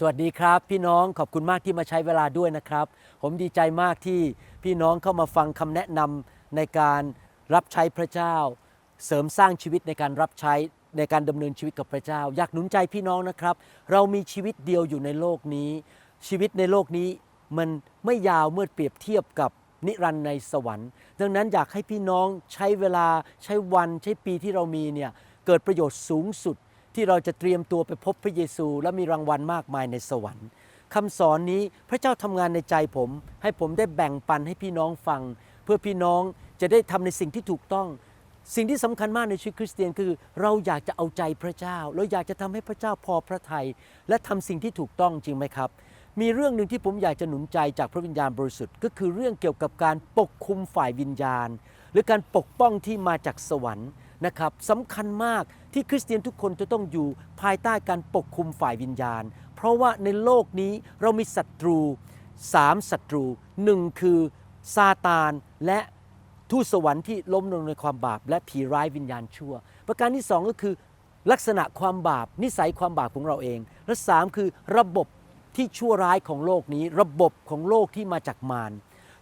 สวัสดีครับ พี่น้องขอบคุณมากที่มาใช้เวลาด้วยนะครับ ผมดีใจมากที่พี่น้องเข้ามาฟังคำแนะนำในการรับใช้พระเจ้า เสริมสร้างชีวิตในการรับใช้ในการดำเนินชีวิตกับพระเจ้า อยากหนุนใจพี่น้องนะครับ เรามีชีวิตเดียวอยู่ในโลกนี้ ชีวิตในโลกนี้มันไม่ยาวเมื่อเปรียบเทียบกับนิรันดร์ในสวรรค์ ดังนั้นอยากให้พี่น้องใช้เวลาใช้วันใช้ปีที่เรามีเนี่ยเกิดประโยชน์สูงสุด ที่เราจะเตรียมตัวไปพบพระเยซูและมีรางวัลมากมายในสวรรค์คำสอนนี้พระเจ้าทำงานในใจผม ให้ผมได้แบ่งปันให้พี่น้องฟัง เพื่อพี่น้องจะได้ทำในสิ่งที่ถูกต้อง สิ่งที่สำคัญมากในชีวิตคริสเตียนคือ เราอยากจะเอาใจพระเจ้าเราอยากจะทำให้พระเจ้าพอพระทยัยและทำสิ่งที่ถูกต้องจริงไหมครับ มีเรื่องหนึ่งที่ผมอยากจะหนุนใจจากพระวิญญาณบริสุทธิ์ ก็คือเรื่องเกี่ยวกับการปกคุมฝ่ายวิญญาณ หรือการปกป้องที่มาจากสวรรค์ นะครับสำคัญมากที่คริสเตียนทุกคนจะต้องอยู่ภายใต้การปกคุมฝ่ายวิญญาณ เพราะว่าในโลกนี้เรามีศัตรูสามศัตรูหนึ่งคือซาตานและทูตสวรรค์ที่ล้มลงในความบาป และผีร้ายวิญญาณชั่ว ประการที่สองก็คือลักษณะความบาป นิสัยความบาปของเราเอง และสามคือระบบที่ชั่วร้ายของโลกนี้ ระบบของโลกที่มาจากมาร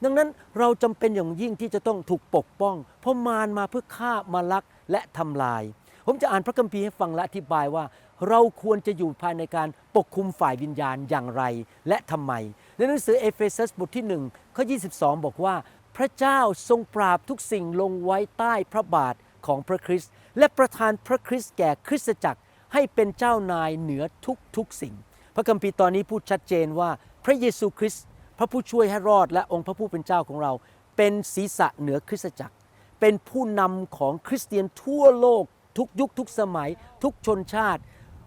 ดังนั้นเราจำเป็นอย่างยิ่งที่จะต้องถูกปกป้อง เพราะมารมาเพื่อฆ่ามาลัก และทำลาย ผมจะอ่านพระคัมภีร์ให้ฟังและอธิบายว่า เราควรจะอยู่ภายในการปกคุมฝ่ายวิญญาณอย่างไร และทำไม ในหนังสือเอเฟซัสบทที่1ข้อ22 บอกว่า พระเจ้าทรงปราบทุกสิ่งลงไว้ใต้พระบาทของพระคริสต์และประทานพระคริสต์แก่คริสตจักรให้เป็นเจ้านายเหนือทุกทุกสิ่ง พระคัมภีร์ตอนนี้พูดชัดเจนว่า พระเยซูคริสต์พระผู้ช่วยให้รอดและองค์พระผู้เป็นเจ้าของเรา เป็นศีรษะเหนือคริสตจักร เป็นผู้นำของคริสเตียนทั่วโลก ทุกยุคทุกสมัย ทุกชนชาติ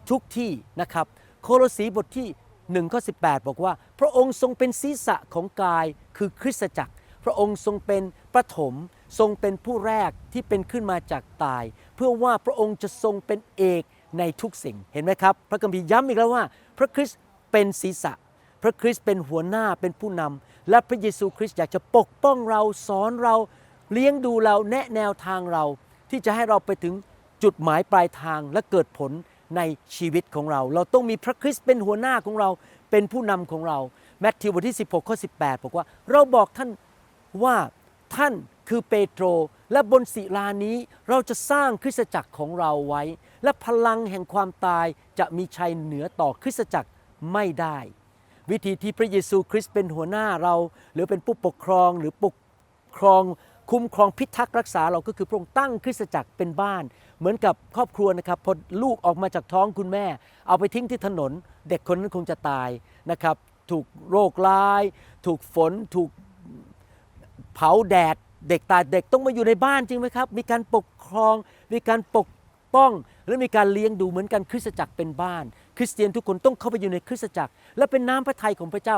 ทุกที่นะครับ โคโลสีบทที่1ข้อ18 บอกว่า พระองค์ทรงเป็นศีรษะของกายคือคริสตจักร พระองค์ทรงเป็นประถมทรงเป็นผู้แรกที่เป็นขึ้นมาจากตาย เพื่อว่าพระองค์จะทรงเป็นเอกในทุกสิ่งเห็นไหมครับ พระคัมภีร์ย้ำอีกแล้วว่า พระคริสต์เป็นศีรษะ พระคริสต์เป็นหัวหน้าเป็นผู้นำและพระเยซูคริสต์อยากจะปกป้องเราสอนเรา เลี้ยงดูเราแนะแนวทางเราที่จะให้เราไปถึงจุดหมายปลายทางและเกิดผลในชีวิตของเรา เราต้องมีพระคริสต์เป็นหัวหน้าของเราเป็นผู้นำของเราแมทธิวบทที่ 16ข้อ18 บอกว่า เราบอกท่านว่าท่านคือเปโตร และบนศิลานี้เราจะสร้างคริสตจักรของเราไว้ และพลังแห่งความตายจะมีชัยเหนือต่อคริสตจักรไม่ได้ วิธีที่พระเยซูคริสต์เป็นหัวหน้าเรา หรือเป็นผู้ปกครองหรือปกครอง คุ้มครองพิทักษ์รักษาเราก็คือพระองค์ตั้งคริสตจักรเป็นบ้าน เหมือนกับครอบครัวนะครับพอลูกออกมาจากท้องคุณแม่ เอาไปทิ้งที่ถนน เด็กคนนั้นคงจะตายนะครับ ถูกโรคร้าย ถูกฝน ถูกเผาแดด เด็กตายเด็กต้องมาอยู่ในบ้านจริงไหมครับ มีการปกครอง มีการปกป้อง และมีการเลี้ยงดูเหมือนกันคริสตจักรเป็นบ้าน คริสเตียนทุกคนต้องเข้าไปอยู่ในคริสตจักร และเป็นน้ำพระทัยของพระเจ้า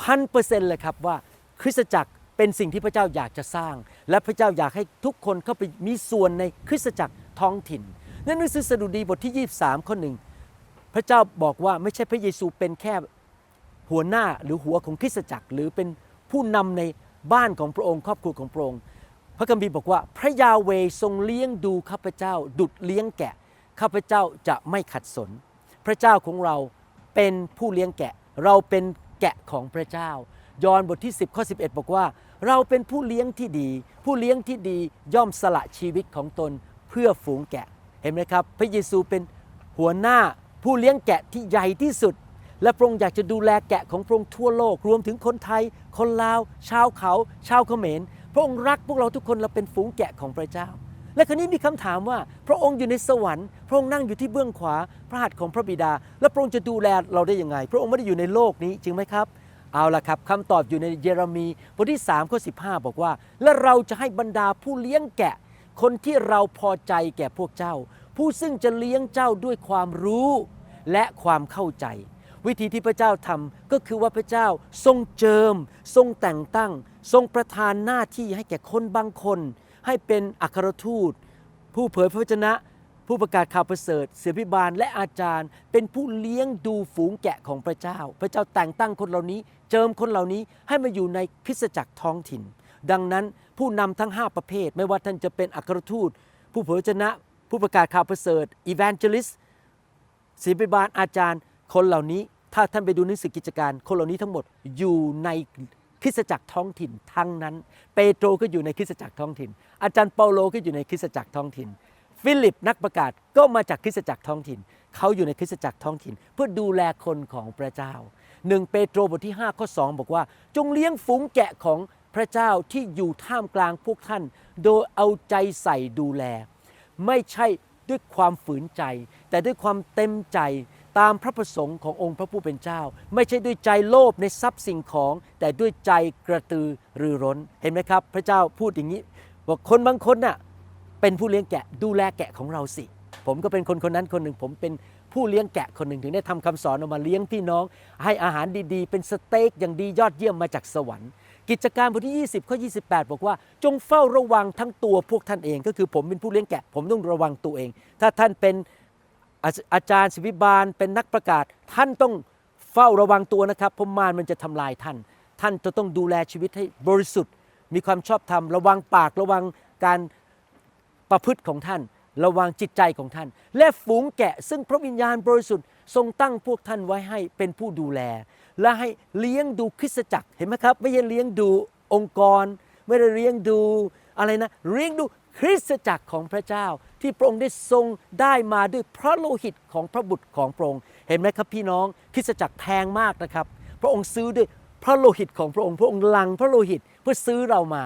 พันเปอร์เซ็นต์เลยครับว่าคริสตจักร เป็นสิ่งที่พระเจ้าอยากจะสร้าง และพระเจ้าอยากให้ทุกคนเข้าไปมีส่วนในคริสตจักรท้องถิ่นในหนังสือสดุดีบทที่ 23 ข้อหนึ่งพระเจ้าบอกว่าไม่ใช่พระเยซูเป็นแค่หัวหน้าหรือหัวของคริสตจักร หรือเป็นผู้นำในบ้านของพระองค์ ครอบครัวของพระองค์ พระคัมภีร์บอกว่าพระยาเวทรงเลี้ยงดูข้าพเจ้า ดุดเลี้ยงแกะข้าพเจ้าจะไม่ขัดสน พระเจ้าของเราเป็นผู้เลี้ยงแกะ เราเป็นแกะของพระเจ้า ยอห์นบทที่ 10 ข้อ 11 บอกว่า เราเป็นผู้เลี้ยงที่ดี ผู้เลี้ยงที่ดีย่อมสละชีวิตของตนเพื่อฝูงแกะ เห็นไหมครับ พระเยซูเป็นหัวหน้าผู้เลี้ยงแกะที่ใหญ่ที่สุด และพระองค์อยากจะดูแลแกะของพระองค์ทั่วโลก รวมถึงคนไทย คนลาว ชาวเขา ชาวเขมร พระองค์รักพวกเราทุกคนเราเป็นฝูงแกะของพระเจ้า และคราวนี้มีคำถามว่า พระองค์อยู่ในสวรรค์ พระองค์นั่งอยู่ที่เบื้องขวา พระหัตถ์ของพระบิดา และพระองค์จะดูแลเราได้ยังไง พระองค์ไม่ได้อยู่ในโลกนี้จริงไหมครับ เอาละครับคำตอบอยู่ในเยเรมีบทที่3ข้อ15 บอกว่า และเราจะให้บรรดาผู้เลี้ยงแกะ คนที่เราพอใจแก่พวกเจ้า ผู้ซึ่งจะเลี้ยงเจ้าด้วยความรู้และความเข้าใจ วิธีที่พระเจ้าทำก็คือว่าพระเจ้าทรงเจิม ทรงแต่งตั้ง ทรงประทานหน้าที่ให้แก่คนบางคน ให้เป็นอัครทูต ผู้เผยพระวจนะ ผู้ประกาศข่าวประเสริฐเสือพิบาลและอาจารย์ เป็นผู้เลี้ยงดูฝูงแกะของพระเจ้า พระเจ้าแต่งตั้งคนเหล่านี้ เจิมคนเหล่านี้ให้มาอยู่ในคริสตจักรท้องถิ่น ดังนั้นผู้นำทั้ง 5 ประเภท ไม่ว่าท่านจะเป็นอัครทูต ผู้เผยพระวจนะ ผู้ประกาศข่าวประเสริฐ evangelist ศิบิบาลอาจารย์ คนเหล่านี้ ถ้าท่านไปดูหนังสือกิจการ คนเหล่านี้ทั้งหมดอยู่ในคริสตจักรท้องถิ่นทั้งนั้น เปโตรก็อยู่ในคริสตจักรท้องถิ่น อาจารย์เปาโลก็อยู่ในคริสตจักรท้องถิ่น ฟิลิปนักประกาศก็มาจากคริสตจักรท้องถิ่น เขาอยู่ในคริสตจักรท้องถิ่น เพื่อดูแลคนของพระเจ้าหนึ่งเปโตรบทที่5ข้อ2บอกว่า จงเลี้ยงฝูงแกะของพระเจ้าที่อยู่ท่ามกลางพวกท่าน โดยเอาใจใส่ดูแล ไม่ใช่ด้วยความฝืนใจ แต่ด้วยความเต็มใจตามพระประสงค์ขององค์พระผู้เป็นเจ้า ไม่ใช่ด้วยใจโลภในทรัพย์สิ่งของ แต่ด้วยใจกระตือรือร้นเห็นไหมครับ พระเจ้าพูดอย่างนี้ บอกคนบางคนน่ะ เป็นผู้เลี้ยงแกะดูแลแกะของเราสิ ผมก็เป็นคนคนนั้นคนหนึ่ง ผมเป็นผู้เลี้ยงแกะคนหนึ่งถึงได้ทำคำสอนออกมาเลี้ยงพี่น้อง ให้อาหารดีๆ เป็นสเต็กอย่างดียอดเยี่ยมมาจากสวรรค์ กิจการบทที่ 20ข้อ28 บอกว่า จงเฝ้าระวังทั้งตัวพวกท่านเอง ก็คือผมเป็นผู้เลี้ยงแกะ ผมต้องระวังตัวเอง ถ้าท่านเป็นอาอาจารย์ศิวิบาลเป็นนักประกาศ ท่านต้องเฝ้าระวังตัวนะครับเพราะมารมันจะทำลายท่าน ท่านจะต้องดูแลชีวิตให้บริสุทธิ์ มีความชอบธรรมระวังปากระวังการ ประพฤติของท่าน ระวังจิตใจของท่าน และฝูงแกะซึ่งพระวิญญาณบริสุทธิ์ทรงตั้งพวกท่านไว้ให้เป็นผู้ดูแล และให้เลี้ยงดูคริสตจักรเห็นไหมครับ ไม่ใช่เลี้ยงดูองค์กร ไม่ได้เลี้ยงดูอะไรนะเลี้ยงดูคริสตจักรของพระเจ้า ที่พระองค์ได้ทรงได้มาด้วยพระโลหิตของพระบุตรของพระองค์เห็นไหมครับพี่น้องคริสตจักรแพงมากนะครับ พระองค์ซื้อด้วยพระโลหิตของพระองค์ พระองค์หลังพระโลหิตเพื่อซื้อเรามา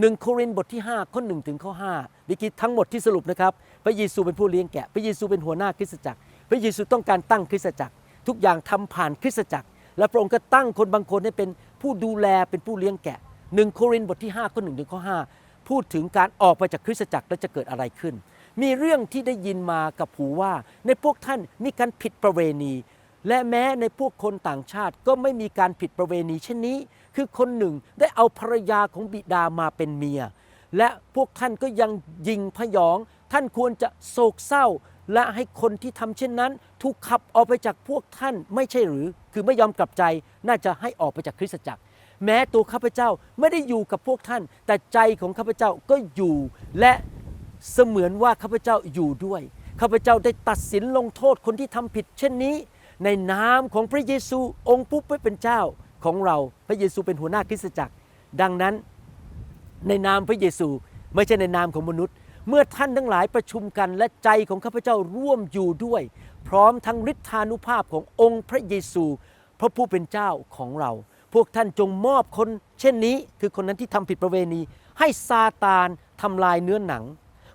หนึ่งโครินธ์บทที่ 5 ข้อ 1 ถึงข้อ5ดิกิทั้งหมดที่สรุปนะครับ พระเยซูเป็นผู้เลี้ยงแกะ พระเยซูเป็นหัวหน้าคริสตจักร พระเยซูต้องการตั้งคริสตจักร ทุกอย่างทำผ่านคริสตจักร และพระองค์ก็ตั้งคนบางคนให้เป็นผู้ดูแลเป็นผู้เลี้ยงแกะหนึ่งโครินธ์บทที่5ข้อ1ถึงข้อ5พูดถึงการออกไปจากคริสตจักรแล้วจะเกิดอะไรขึ้น มีเรื่องที่ได้ยินมากับหูว่า ในพวกท่านมีการผิดประเวณี และแม้ในพวกคนต่างชาติก็ไม่มีการผิดประเวณีเช่นนี้ คือคนหนึ่งได้เอาภรรยาของบิดามาเป็นเมีย และพวกท่านก็ยังยิงพยอง ท่านควรจะโศกเศร้า และให้คนที่ทำเช่นนั้น ถูกขับออกไปจากพวกท่านไม่ใช่หรือ คือไม่ยอมกลับใจน่าจะให้ออกไปจากคริสตจักร แม้ตัวข้าพเจ้าไม่ได้อยู่กับพวกท่าน แต่ใจของข้าพเจ้าก็อยู่และเสมือนว่าข้าพเจ้าอยู่ด้วยข้าพเจ้าได้ตัดสินลงโทษคนที่ทำผิด เช่นนี้ ในนามของพระเยซูองค์ผู้เป็นเจ้าของเราพระเยซูเป็นหัวหน้าคริสตจักร ดังนั้นในนามพระเยซูไม่ใช่ในนามของมนุษย์ เมื่อท่านทั้งหลายประชุมกันและใจของข้าพเจ้าร่วมอยู่ด้วย พร้อมทั้งฤทธานุภาพขององค์พระเยซู พระผู้เป็นเจ้าของเรา พวกท่านจงมอบคน เช่นนี้คือคนนั้นที่ทำผิดประเวณี ให้ซาตานทำลายเนื้อหนัง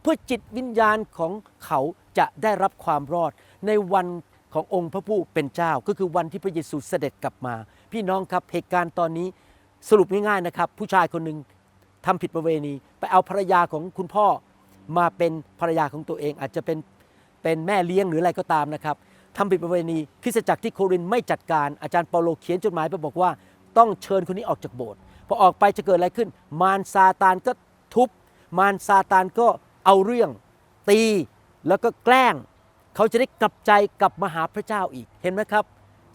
เพื่อจิตวิญญาณของเขาจะได้รับความรอดในวัน ขององค์พระผู้เป็นเจ้า ก็คือวันที่พระเยซูเสด็จกลับมา พี่น้องครับเหตุการณ์ตอนนี้สรุปง่ายๆนะครับ ผู้ชายคนหนึ่งทำผิดประเวณี ไปเอาภรรยาของคุณพ่อมาเป็นภรรยาของตัวเอง อาจจะเป็นเป็นแม่เลี้ยงหรืออะไรก็ตามนะครับทำผิดประเวณีคริสตจักรที่โครินไม่จัดการอาจารย์เปาโลเขียนจดหมายไปบอกว่า ต้องเชิญคนนี้ออกจากโบสถ์พอออกไปจะเกิดอะไรขึ้น มารซาตานก็ทุบ มารซาตานก็เอาเรื่องตีแล้วก็แกล้ง เขาจะได้กลับใจกลับมาหาพระเจ้าอีกเห็นไหมครับ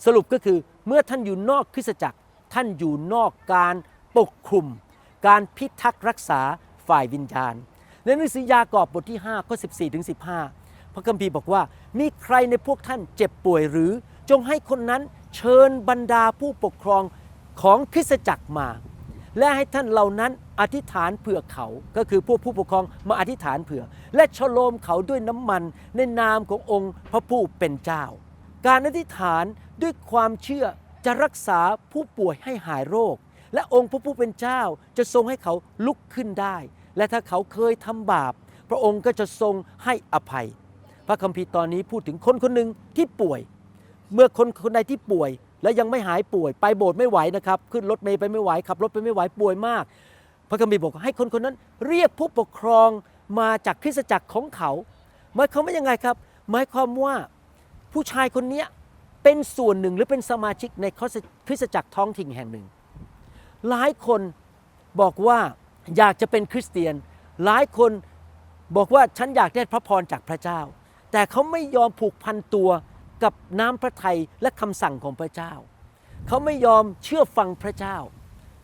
สรุปก็คือเมื่อท่านอยู่นอกคริสตจักร ท่านอยู่นอกการปกคลุม การพิทักษ์รักษาฝ่ายวิญญาณในหนังสือยากอบบทที่5ข้อ14ถึง15 พระคัมภีร์บอกว่า มีใครในพวกท่านเจ็บป่วยหรือ จงให้คนนั้นเชิญบรรดาผู้ปกครองของคริสตจักรมา และให้ท่านเหล่านั้นอธิษฐานเผื่อเขา ก็คือพวกผู้ปกครองมาอธิษฐานเผื่อ และฉโลมเขาด้วยน้ำมันในนามขององค์พระผู้เป็นเจ้า การอธิษฐานด้วยความเชื่อจะรักษาผู้ป่วยให้หายโรค และองค์พระผู้เป็นเจ้าจะทรงให้เขาลุกขึ้นได้ และถ้าเขาเคยทำบาป พระองค์ก็จะทรงให้อภัย พระคัมภีร์ตอนนี้พูดถึงคนคนหนึ่งที่ป่วย เมื่อคนคนใดที่ป่วย และยังไม่หายป่วยไปโบสถ์ไม่ไหวนะครับ ขึ้นรถเมล์ไปไม่ไหวขับรถไปไม่ไหวป่วยมาก พระคัมภีร์บอกให้คนคนนั้น เรียกผู้ปกครองมาจากคริสตจักรของเขาหมายความว่ายังไงครับ หมายความว่าผู้ชายคนนี้เป็นส่วนหนึ่งหรือเป็นสมาชิกในคริสตจักรท้องถิ่นแห่งหนึ่ง หลายคนบอกว่าอยากจะเป็นคริสเตียน หลายคนบอกว่าฉันอยากได้พระพรจากพระเจ้า แต่เขาไม่ยอมผูกพันตัว กับน้ำพระทัยและคำสั่งของพระเจ้า เขาไม่ยอมเชื่อฟังพระเจ้า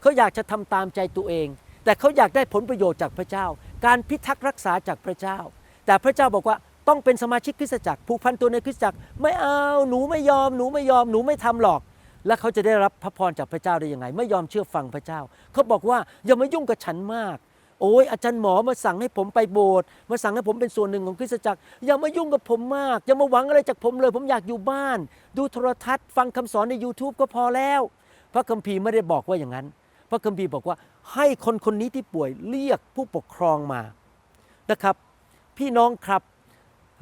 เขาอยากจะทำตามใจตัวเอง แต่เขาอยากได้ผลประโยชน์จากพระเจ้า การพิทักษ์รักษาจากพระเจ้า แต่พระเจ้าบอกว่าต้องเป็นสมาชิกคริสตจักรผูกพันตัวในคริสตจักรไม่เอาหนูไม่ยอมหนูไม่ยอมหนูไม่ทำหรอก แล้วเขาจะได้รับพระพรจากพระเจ้าได้ยังไง ไม่ยอมเชื่อฟังพระเจ้า เขาบอกว่าอย่ามายุ่งกับฉันมาก โอ้ยอาจารย์หมอมาสั่งให้ผมไปโบสถ์มาสั่งให้ผมเป็นส่วนหนึ่งของคริสตจักร อย่ามายุ่งกับผมมาก อย่ามาหวังอะไรจากผมเลย ผมอยากอยู่บ้าน ดูโทรทัศน์ฟังคำสอนใน YouTube ก็พอแล้ว พระคัมภีร์ไม่ได้บอกว่าอย่างนั้น พระคัมภีร์บอกว่าให้คนคนนี้ที่ป่วยเรียกผู้ปกครองมานะครับ พี่น้องครับ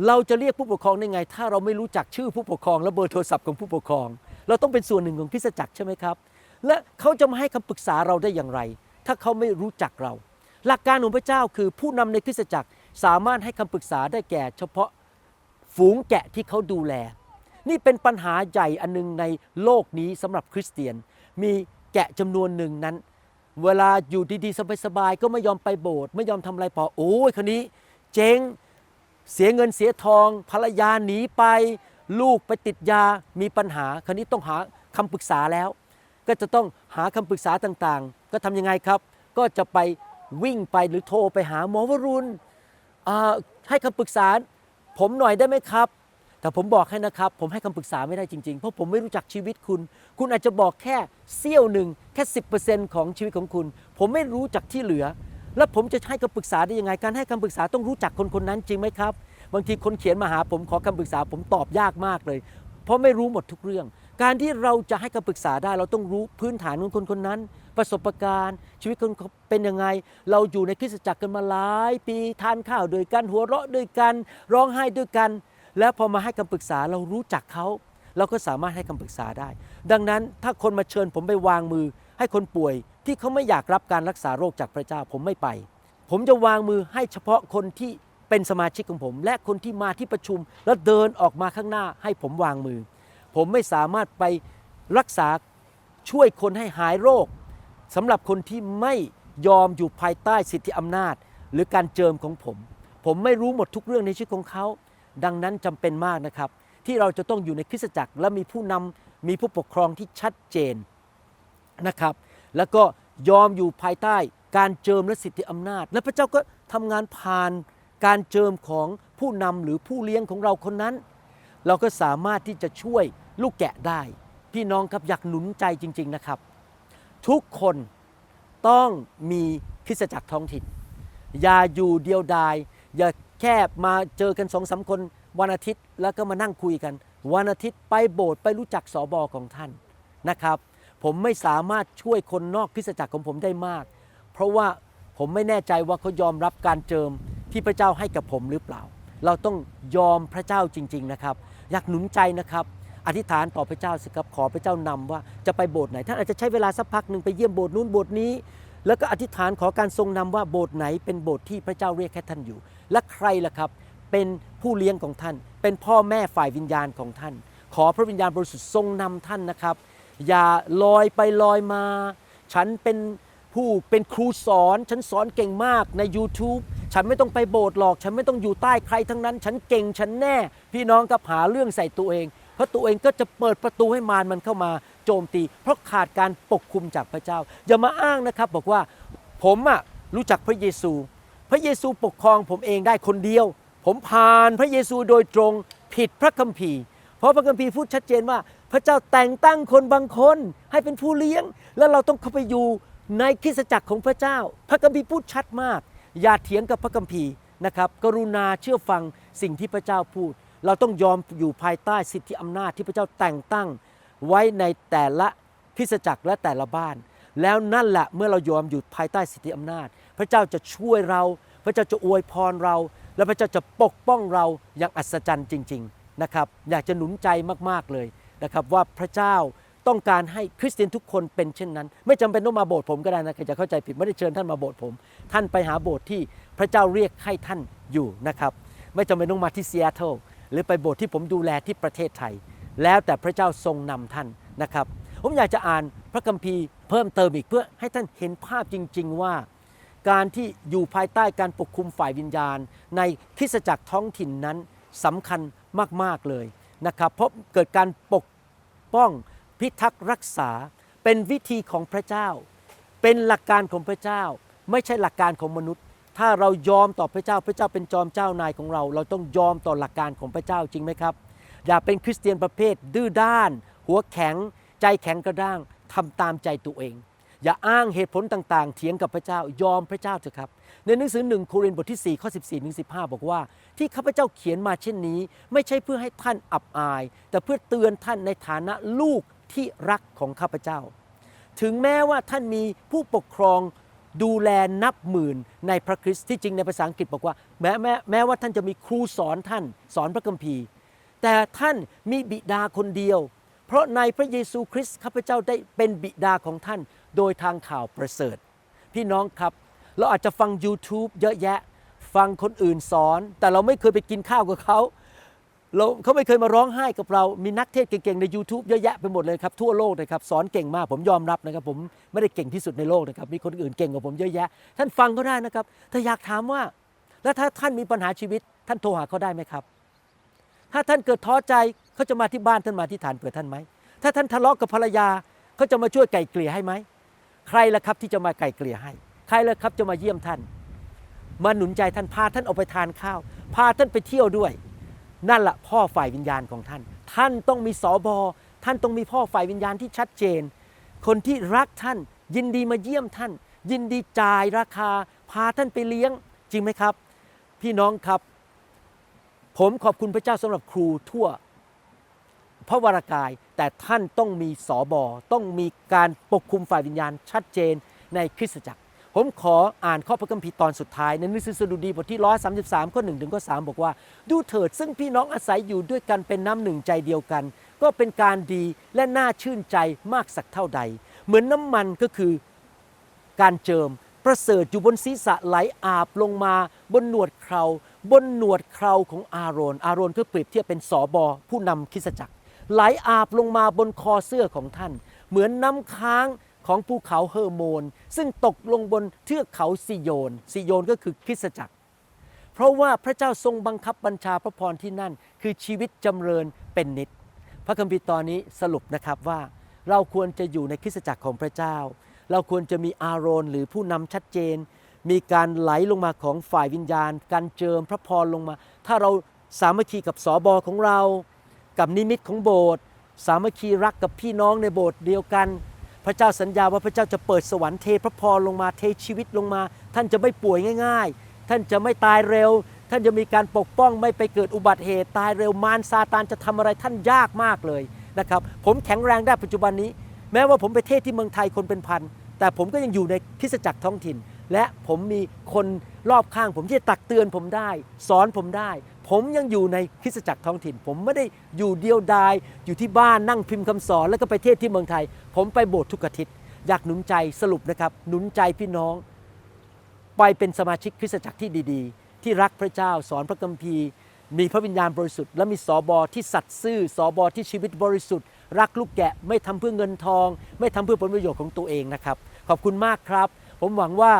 เราจะเรียกผู้ปกครองได้ไง ถ้าเราไม่รู้จักชื่อผู้ปกครอง และเบอร์โทรศัพท์ของผู้ปกครอง เราต้องเป็นส่วนหนึ่งของคริสตจักรใช่ไหมครับ และเขาจะมาให้คำปรึกษาเราได้อย่างไร ถ้าเขาไม่รู้จักเรา หลักการของพระเจ้าคือผู้นำในคริสตจักรสามารถให้คำปรึกษาได้แก่ เฉพาะฝูงแกะที่เขาดูแล นี่เป็นปัญหาใหญ่อันหนึงในโลกนี้สำหรับคริสเตียน มีแกะจำนวนหนึ่งนั้น เวลาอยู่ดีๆสบายๆก็ไม่ยอมไปโบสถ์ไม่ยอมทำอะไรพอโอ้ยคนนี้ เจ๊งเสียเงินเสียทอง ภรรยาหนีไป ลูกไปติดยามีปัญหาคราวนี้ต้องหาคำปรึกษาแล้ว ก็จะต้องหาคำปรึกษาต่างๆ ก็ทำยังไงครับ ก็จะไป วิ่งไปหรือโทรไปหาหมอวรุณให้คำปรึกษาผมหน่อยได้ไหมครับ แต่ผมบอกให้นะครับ ผมให้คำปรึกษาไม่ได้จริง ๆ เพราะผมไม่รู้จักชีวิตคุณ คุณอาจจะบอกแค่เสี้ยวหนึ่งแค่ 10%ของชีวิตของคุณ ผมไม่รู้จักที่เหลือ แล้วผมจะให้คำปรึกษาได้ยังไง การให้คำปรึกษาต้องรู้จักคนคนนั้นจริงไหมครับ บางทีคนเขียนมาหาผมขอคำปรึกษาผมตอบยากมากเลย เพราะไม่รู้หมดทุกเรื่อง การที่เราจะให้คำปรึกษาได้ เราต้องรู้พื้นฐานของคนคนนั้น ประสบการณ์ ชีวิตคนเป็นยังไง เราอยู่ในคริสตจักรกันมาหลายปีทานข้าวด้วยกันหัวเราะด้วยกัน ร้องไห้ด้วยกัน แล้วพอมาให้คำปรึกษาเรารู้จักเขา เราก็สามารถให้คำปรึกษาได้ ดังนั้นถ้าคนมาเชิญผมไปวางมือ ให้คนป่วยที่เขาไม่อยากรับการรักษาโรคจากพระเจ้าผมไม่ไป ผมจะวางมือให้เฉพาะคนที่เป็นสมาชิกของผม และคนที่มาที่ประชุม แล้วเดินออกมาข้างหน้าให้ผมวางมือ ผมไม่สามารถไปรักษาช่วยคนให้หายโรคสำหรับคนที่ไม่ยอมอยู่ภายใต้สิทธิอำนาจ หรือการเจิมของผม ผมไม่รู้หมดทุกเรื่องในชีวิตของเขา ดังนั้นจำเป็นมากนะครับ ที่เราจะต้องอยู่ในคริสตจักรและมีผู้นำมีผู้ปกครองที่ชัดเจนนะครับ แล้วก็ยอมอยู่ภายใต้การเจิมและสิทธิอำนาจ และพระเจ้าก็ทำงานผ่านการเจิมของผู้นำหรือผู้เลี้ยงของเราคนนั้น เราก็สามารถที่จะช่วย ลูกแกะได้ พี่น้องครับอยากหนุนใจจริง ๆนะครับ ทุกคนต้องมีคริสตจักรท้องถิ่น อย่าอยู่เดียวดาย อย่าแค่มาเจอกันสองสามคนวันอาทิตย์แล้วก็มานั่งคุยกัน วันอาทิตย์ไปโบสถ์ไปรู้จักสอบอของท่านนะครับ ผมไม่สามารถช่วยคนนอกคริสตจักรของผมได้มาก เพราะว่าผมไม่แน่ใจว่าเขายอมรับการเจิมที่พระเจ้าให้กับผมหรือเปล่า เราต้องยอมพระเจ้าจริง ๆนะครับ อยากหนุนใจนะครับ อธิษฐานต่อพระเจ้าสิครับขอพระเจ้านำว่าจะไปโบสถ์ไหนท่านอาจจะใช้เวลาสักพักหนึ่งไปเยี่ยมโบสถ์นู้นโบสถ์นี้ แล้วก็อธิษฐานขอการทรงนำว่าโบสถ์ไหนเป็นโบสถ์ที่พระเจ้าเรียกให้ท่านอยู่ และใครล่ะครับเป็นผู้เลี้ยงของท่าน เป็นพ่อแม่ฝ่ายวิญญาณของท่าน ขอพระวิญญาณบริสุทธิ์ทรงนำท่านนะครับ อย่าลอยไปลอยมา ฉันเป็นผู้เป็นครูสอน ฉันสอนเก่งมากใน YouTube ฉันไม่ต้องไปโบสถ์หรอก ฉันไม่ต้องอยู่ใต้ใครทั้งนั้น ฉันเก่งฉันแน่ พี่น้องกับหาเรื่องใส่ตัวเอง เพราะตัวเองก็จะเปิดประตูให้มารมันเข้ามาโจมตี เพราะขาดการปกคุมจากพระเจ้า อย่ามาอ้างนะครับบอกว่าผมอะรู้จักพระเยซู พระเยซูปกครองผมเองได้คนเดียว ผมผ่านพระเยซูโดยตรงผิดพระคัมภีร์ เพราะพระคัมภีร์พูดชัดเจนว่า พระเจ้าแต่งตั้งคนบางคน ให้เป็นผู้เลี้ยง แล้วเราต้องเข้าไปอยู่ในคริสตจักรของพระเจ้า พระคัมภีร์พูดชัดมาก อย่าเถียงกับพระคัมภีร์นะครับ กรุณาเชื่อฟังสิ่งที่พระเจ้าพูด เราต้องยอมอยู่ภายใต้สิทธิอำนาจที่พระเจ้าแต่งตั้งไว้ในแต่ละคริสตจักรและแต่ละบ้าน แล้วนั่นแหละเมื่อเรายอมอยู่ภายใต้สิทธิอำนาจ พระเจ้าจะช่วยเรา พระเจ้าจะอวยพรเรา และพระเจ้าจะปกป้องเราอย่างอัศจรรย์จริง ๆนะครับ อยากจะหนุนใจมากๆเลยนะครับว่าพระเจ้าต้องการให้คริสเตียนทุกคนเป็นเช่นนั้น ไม่จำเป็นต้องมาโบสถ์ผมก็ได้นะใครจะเข้าใจผิดไม่ได้เชิญท่านมาโบสถ์ผม ท่านไปหาโบสถ์ที่พระเจ้าเรียกให้ท่านอยู่นะครับ ไม่จำเป็นต้องมาที่ซีแอตเทิล หรือไปโบสถ์ที่ผมดูแลที่ประเทศไทย แล้วแต่พระเจ้าทรงนำท่านนะครับ ผมอยากจะอ่านพระคัมภีร์เพิ่มเติมอีกเพื่อให้ท่านเห็นภาพจริง ๆ ว่า การที่อยู่ภายใต้การปกคุมฝ่ายวิญญาณ ในคริสตจักรท้องถิ่นนั้นสำคัญมากๆเลยนะครับ เพราะเกิดการปกป้องพิทักษ์รักษาเป็นวิธีของพระเจ้า เป็นหลักการของพระเจ้า ไม่ใช่หลักการของมนุษย์ ถ้าเรายอมต่อพระเจ้าพระเจ้าเป็นจอมเจ้านายของเรา เราต้องยอมต่อหลักการของพระเจ้าจริงไหมครับ อย่าเป็นคริสเตียนประเภท ดื้อด้าน หัวแข็ง ใจแข็งกระด้างทำตามใจตัวเอง อย่าอ้างเหตุผลต่างๆ เถียงกับพระเจ้ายอมพระเจ้าเถอะครับ ในหนังสือหนึ่งโครินธ์บทที่4ข้อ14ถึง15 บอกว่า ที่ข้าพเจ้าเขียนมาเช่นนี้ ไม่ใช่เพื่อให้ท่านอับอาย แต่เพื่อเตือนท่านในฐานะลูกที่รักของข้าพเจ้า ถึงแม้ว่าท่านมีผู้ปกครอง ดูแลนับหมื่นในพระคริสต์ที่จริงในภาษาอังกฤษบอกว่าแม้แม้แม้ว่าท่านจะมีครูสอนท่านสอนพระคัมภีร์ แต่ท่านมีบิดาคนเดียว เพราะในพระเยซูคริสต์ข้าพเจ้าได้เป็นบิดาของท่านโดยทางข่าวประเสริฐ พี่น้องครับ เราอาจจะฟัง YouTube เยอะแยะ ฟังคนอื่นสอน แต่เราไม่เคยไปกินข้าวกับเขา เราเขาไม่เคยมาร้องไห้กับเรา มีนักเทศเก่งๆใน YouTube เยอะแยะไปหมดเลยครับทั่วโลกนะครับสอนเก่งมากผมยอมรับนะครับ ผมไม่ได้เก่งที่สุดในโลกนะครับมีคนอื่นเก่งกว่าผมเยอะแยะ ท่านฟังก็ได้นะครับถ้าอยากถามว่า แล้วถ้าท่านมีปัญหาชีวิต ท่านโทรหาเขาได้ไหมครับ ถ้าท่านเกิดท้อใจเขาจะมาที่บ้านท่านมาที่ฐานเผื่อท่านไหมถ้าท่านทะเลาะกับภรรยาเขาจะมาช่วยไก่เกลี่ยให้ไหมใครล่ะครับที่จะมาไก่เกลี่ยให้ ใครล่ะครับจะมาเยี่ยมท่าน มาหนุนใจท่านพาท่านออกไปทานข้าว พาท่านไปเที่ยวด้วย นั่นละพ่อฝ่ายวิญญาณของท่าน ท่านต้องมีสอบอท่านต้องมีพ่อฝ่ายวิญญาณที่ชัดเจน คนที่รักท่าน ยินดีมาเยี่ยมท่าน ยินดีจ่ายราคา พาท่านไปเลี้ยงจริงไหมครับ พี่น้องครับ ผมขอบคุณพระเจ้าสำหรับครูทั่วพระวรากาย แต่ท่านต้องมีสอบอต้องมีการปกคุมฝ่ายวิญญาณชัดเจนในคริสตจักร ผมขออ่านข้อพระคัมภีร์ตอนสุดท้ายในหนังสือสดุดีบทที่133ข้อ1ถึงข้อ3บอกว่า ดูเถิดซึ่งพี่น้องอาศัยอยู่ด้วยกันเป็นน้ำหนึ่งใจเดียวกัน ก็เป็นการดีและน่าชื่นใจมากสักเท่าใด เหมือนน้ำมันก็คือการเจิมประเสริฐอยู่บนศีรษะไหลอาบลงมา บนหนวดเคราบนหนวดเคราของอาโรน อาโรนก็เปรียบเทียบเป็นสอบอผู้นำคริสจักร ไหลอาบลงมาบนคอเสื้อของท่าน เหมือนน้ำค้าง ของภูเขาเฮอร์โมน ซึ่งตกลงบนเทือกเขาซิโยนซิโยนก็คือคริสตจักร เพราะว่าพระเจ้าทรงบังคับบัญชาพระพรที่นั่น คือชีวิตจำเริญเป็นนิด พระคัมภีร์ตอนนี้สรุปนะครับว่าเราควรจะอยู่ในคริสตจักรของพระเจ้า เราควรจะมีอาโรนหรือผู้นำชัดเจน มีการไหลลงมาของฝ่ายวิญญาณ การเจิมพระพรลงมา ถ้าเราสามัคคีกับสอบอของเรา กับนิมิตของโบสถ์สามัคคีรักกับพี่น้องในโบสถ์เดียวกัน พระเจ้าสัญญาว่าพระเจ้าจะเปิดสวรรค์เทพระพรลงมาเทชีวิตลงมา ท่านจะไม่ป่วยง่าย ๆ ท่านจะไม่ตายเร็ว ท่านจะมีการปกป้องไม่ไปเกิดอุบัติเหตุ ตายเร็วมารซาตานจะทำอะไรท่านยากมากเลยนะครับผมแข็งแรงได้ปัจจุบันนี้ แม้ว่าผมไปเทศที่เมืองไทยคนเป็นพันแต่ผมก็ยังอยู่ในคริสตจักรท้องถิ่น และผมมีคนรอบข้าง ผมที่จะตักเตือนผมได้ สอนผมได้ ผมยังอยู่ในคริสตจักรท้องถิ่น ผมไม่ได้อยู่เดียวดาย อยู่ที่บ้านนั่งพิมพ์คำสอนแล้วก็ไปเทศที่เมืองไทย ผมไปโบสถ์ทุกอาทิตย์อยากหนุนใจสรุปนะครับ หนุนใจพี่น้อง ไปเป็นสมาชิกคริสตจักรที่ดีๆ ที่รักพระเจ้าสอนพระคัมภีร์ มีพระวิญญาณบริสุทธิ์และมีสอบอที่สัตย์ซื่อสอบอที่ชีวิตบริสุทธิ์ รักลูกแกะไม่ทำเพื่อเงินทอง ไม่ทำเพื่อผลประโยชน์ของตัวเองนะครับ ขอบคุณมากครับ ผมหวังว่า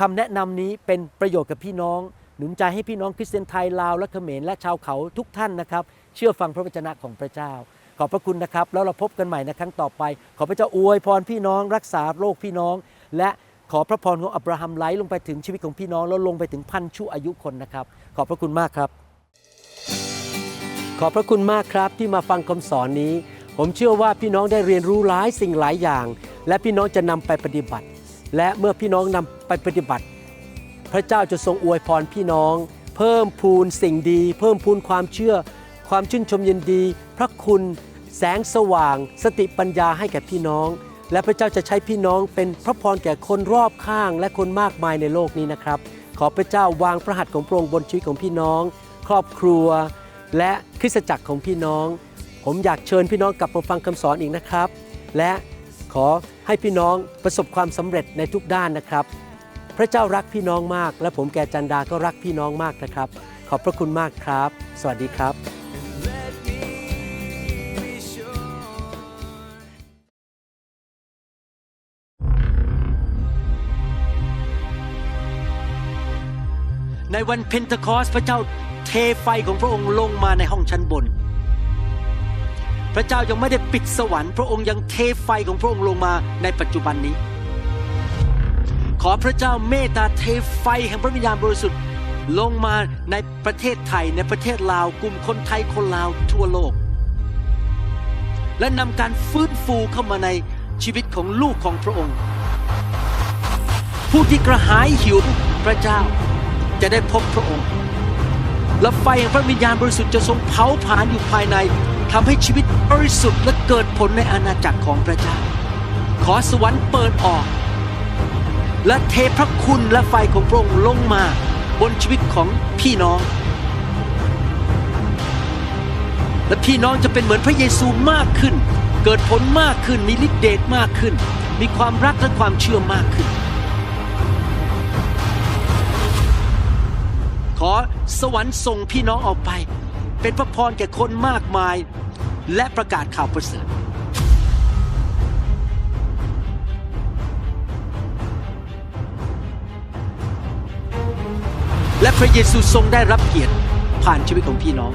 คำแนะนำนี้เป็นประโยชน์กับพี่น้อง หนุนใจให้พี่น้องคริสเตียนไทยลาวและเขมรและชาวเขาทุกท่านนะครับ เชื่อฟังพระวจนะของพระเจ้า ขอบพระคุณนะครับ แล้วเราพบกันใหม่ในครั้งต่อไป ขอพระเจ้าอวยพรพี่น้อง รักษาโรคพี่น้อง และขอพระพรของอับราฮัมไหลลงไปถึงชีวิตของพี่น้องแล้วลงไปถึงพันชั่วอายุคนนะครับ ขอบพระคุณมากครับ ขอบพระคุณมากครับที่มาฟังคำสอนนี้ ผมเชื่อว่าพี่น้องได้เรียนรู้หลายสิ่งหลายอย่าง และพี่น้องจะนำไปปฏิบัติ และเมื่อพี่น้องนำไปปฏิบัติ พระเจ้าจะทรงอวยพรพี่น้อง เพิ่มพูนสิ่งดี เพิ่มพูนความเชื่อ ความชื่นชมยินดี พระคุณแสงสว่าง สติปัญญาให้แก่พี่น้อง และพระเจ้าจะใช้พี่น้องเป็นพระพรแก่คนรอบข้างและคนมากมายในโลกนี้นะครับ ขอพระเจ้าวางพระหัตถ์ของพระองค์บนชีวิตของพี่น้อง ครอบครัว และคริสตจักรของพี่น้อง ผมอยากเชิญพี่น้องกลับมาฟังคำสอนอีกนะครับ และ ขอให้พี่น้องประสบความสำเร็จในทุกด้านนะครับ พระเจ้ารักพี่น้องมาก และผมแก่จันดาก็รักพี่น้องมากนะครับ ขอบพระคุณมากครับ สวัสดีครับในวันเพนทคอสพระเจ้าเทไฟของพระองค์ลงมาในห้องชั้นบน พระเจ้ายังไม่ได้ปิดสวรรค์พระองค์ยังเทไฟของพระองค์ลงมาในปัจจุบันนี้ ขอพระเจ้าเมตตาเทไฟแห่งพระวิญญาณบริสุทธิ์ลงมาในประเทศไทยในประเทศลาวกลุ่มคนไทยคนลาวทั่วโลก และนำการฟื้นฟูเข้ามาในชีวิตของลูกของพระองค์ ผู้ที่กระหายหิวพระเจ้าจะได้พบพระองค์และไฟแห่งพระวิญญาณบริสุทธิ์จะทรงเผาผลาญอยู่ภายใน ทำให้ชีวิตบริสุทธิ์และเกิดผลในอาณาจักรของพระเจ้า ขอสวรรค์เปิดออก และเทพระคุณและไฟของพระองค์ลงมาบนชีวิตของพี่น้อง และพี่น้องจะเป็นเหมือนพระเยซูมากขึ้น เกิดผลมากขึ้นมีฤทธิเดชมากขึ้น มีความรักและความเชื่อมากขึ้น ขอสวรรค์ส่งพี่น้องออกไป เป็นพระพรแก่คนมากมาย และประกาศข่าวประเสริฐและพระเยซูทรงได้รับเกียรติผ่านชีวิตของพี่น้อง